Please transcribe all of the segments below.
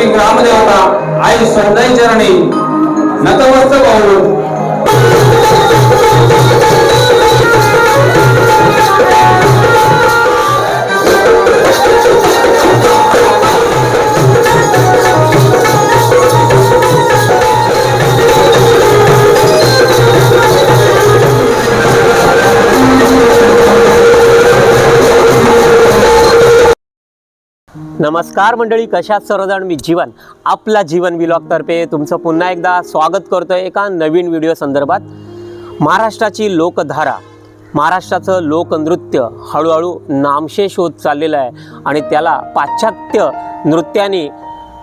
ग्रामदेवता आई सौंदर्य चरणी नतमस्तक होऊन नमस्कार मंडळी कशात सर्वजण? मी जीवन आपला जीवन तर्फे तुमचं पुन्हा एकदा स्वागत करतोय एका नवीन व्हिडिओ संदर्भात. महाराष्ट्राची लोकधारा महाराष्ट्राचं लोकनृत्य हळूहळू नामशेष होत चाललेलं आहे आणि त्याला पाश्चात्य नृत्याने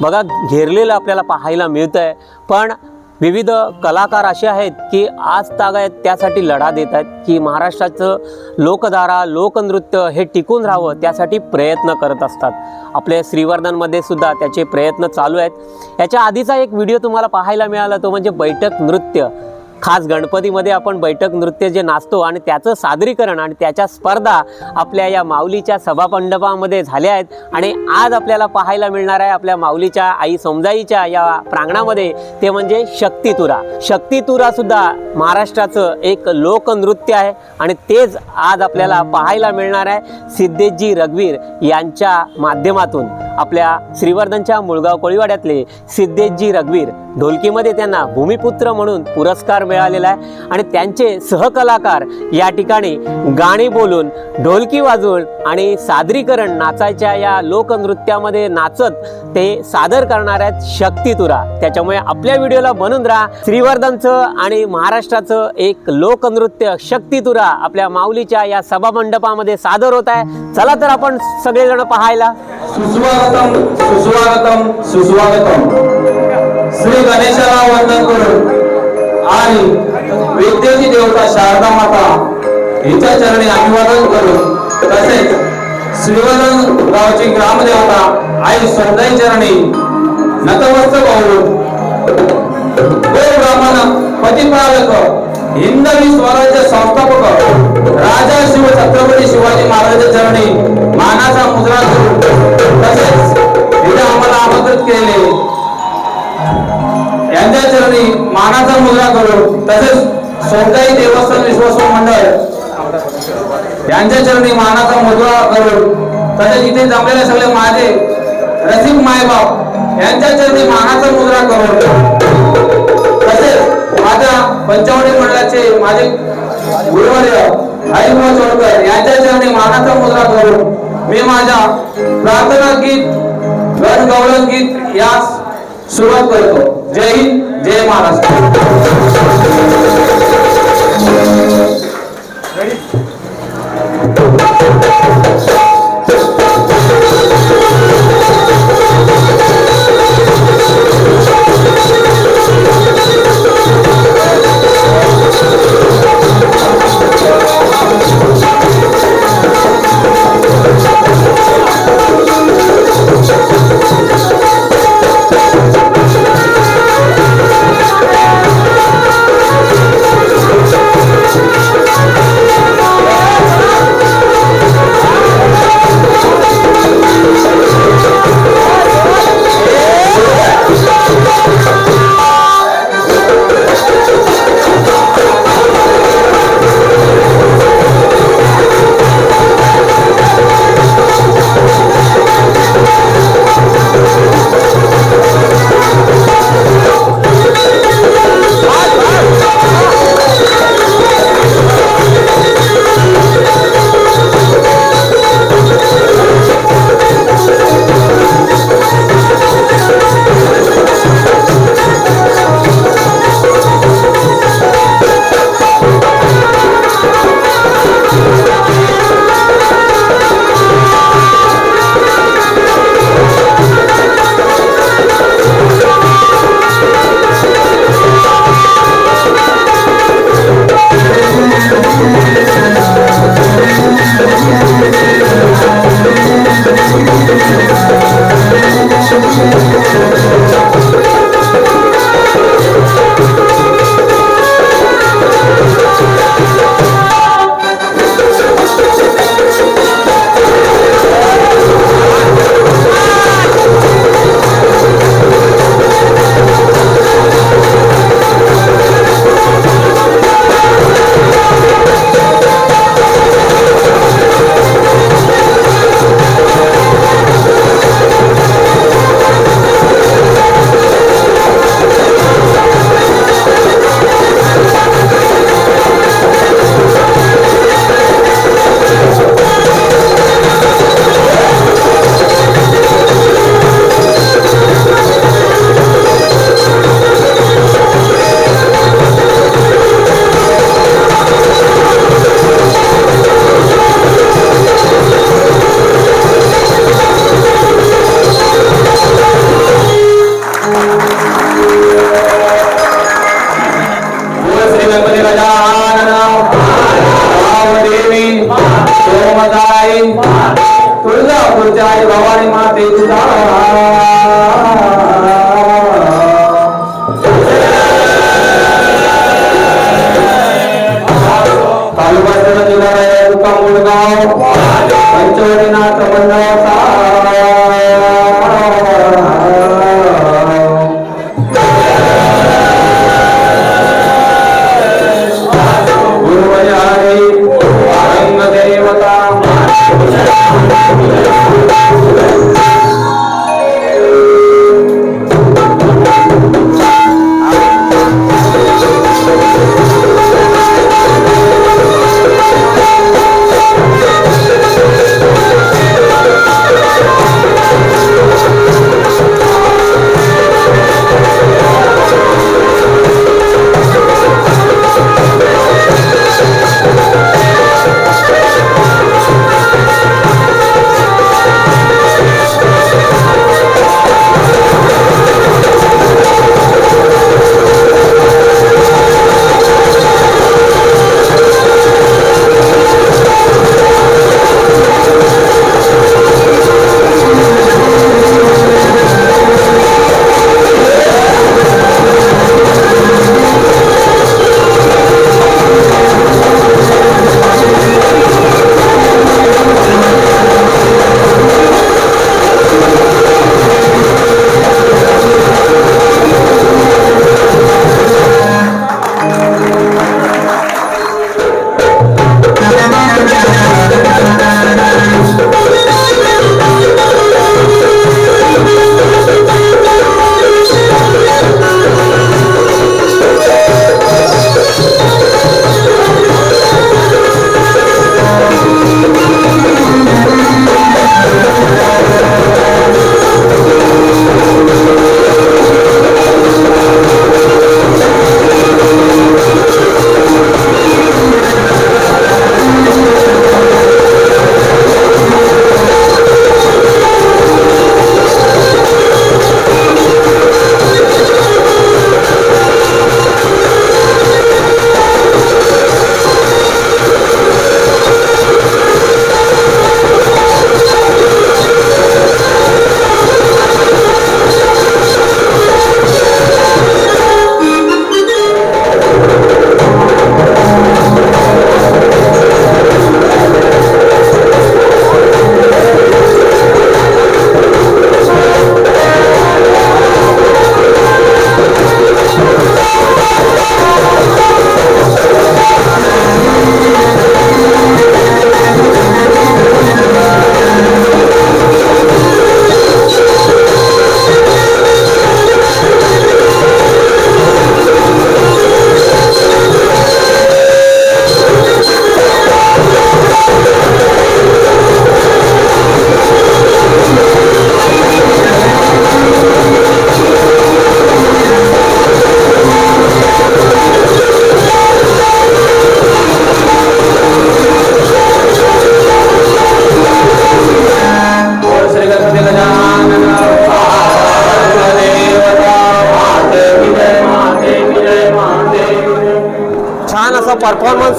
बघा घेरलेलं आपल्याला पाहायला मिळतं आहे पण विविध कलाकार असे आहेत की आज तागायत त्यासाठी लढा देत आहेत की महाराष्ट्राचं लोकधारा लोकनृत्य हे टिकून राहावं त्यासाठी प्रयत्न करत असतात. आपल्या श्रीवर्धनमध्ये सुद्धा त्याचे प्रयत्न चालू आहेत. याच्या आधीचा एक व्हिडिओ तुम्हाला पाहायला मिळाला तो म्हणजे बैठक नृत्य. खास गणपतीमध्ये आपण बैठक नृत्य जे नाचतो आणि त्याचं सादरीकरण आणि त्याच्या स्पर्धा आपल्या या माऊलीच्या सभामंडपामध्ये झाल्या आहेत. आणि आज आपल्याला पाहायला मिळणार आहे आपल्या माऊलीच्या आई समजाईच्या या प्रांगणामध्ये. ते म्हणजे शक्तितुरा. शक्तितुरासुद्धा महाराष्ट्राचं एक लोकनृत्य आहे आणि तेच आज आपल्याला पाहायला मिळणार आहे सिद्धेशजी रघुवीर यांच्या माध्यमातून. आपल्या श्रीवर्धनच्या मुळगाव कोळीवाड्यातले सिद्धेशजी रघवीर. ढोलकीमध्ये त्यांना भूमिपुत्र म्हणून पुरस्कार मिळालेला आहे आणि त्यांचे सहकलाकार या ठिकाणी गाणी बोलून ढोलकी वाजवून आणि सादरीकरण नाचायच्या या लोकनृत्यामध्ये नाचत ते सादर करणार आहेत शक्तितुरा. त्याच्यामुळे आपल्या व्हिडिओला बनून राहा. श्रीवर्धनचं आणि महाराष्ट्राचं एक लोकनृत्य शक्तितुरा आपल्या माऊलीच्या या सभामंडपामध्ये सादर होत आहे. चला तर आपण सगळेजण पाहायला. सुस्वागतम सुस्वागतम सुस्वागतम. श्री गणेशाला वंदन करून आणि विद्येची देवता शारदा माता हिच्या चरणी अभिवादन करून तसेच श्रीवर्धन गावची ग्रामदेवता आई सौंदर्य चरणी नतमस्तक होऊन ब्राह्मण पतिपालक हिंदवी स्वराज्य संस्थापक राजा शिव छत्रपती शिवाजी महाराजांच्या चरणी मानाचा मुद्रा करून तसेच तिने आम्हाला आमंत्रित केले यांच्या चरणी मानाचा मुद्रा करून तसेच सोमताई देवस्थान विश्वासू मंडळ. यांच्या चरणी मानाचा मुद्रा करून तसेच इथे जमलेले सगळे माझे रसिक मायबाप यांच्या चरणी मानाचा मुद्रा करून तसेच माझ्या पंचवटी मंडळाचे माझे गुरुवर्य हरिभाऊ चोडकर यांच्या चरणी मानाचा मुद्रा करून मी माझ्या प्रार्थना गीत गण गौरव गीत यास सुरुवात करतो. जय हिंद जय महाराष्ट्र. देवराया तुका मुलगाव पंचवटीनाथ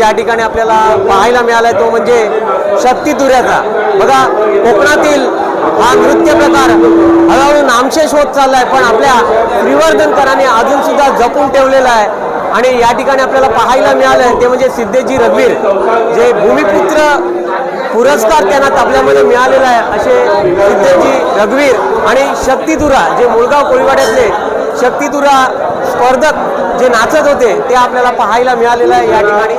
या ठिकाणी आपल्याला पाहायला मिळाला तो म्हणजे शक्ती तुऱ्याचा. बघा कोकणातील हा नृत्य प्रकार हळूहळू नामशेष होत चाललाय पण आपल्या श्रीवर्धनकरांनी अजून सुद्धा जपून ठेवलेला आहे. आणि या ठिकाणी आपल्याला पाहायला मिळालंय ते म्हणजे सिद्धेजी रघुवीर जे भूमिपुत्र पुरस्कार त्यांना तबल्यामध्ये मिळालेला आहे असे सिद्धेजी रघुवीर आणि शक्तिधुरा जे मुळगाव कोळीवाड्यातले शक्तिधुरा स्पर्धक जे नाचत होते ते आपल्याला पाहायला मिळालेलं आहे या ठिकाणी.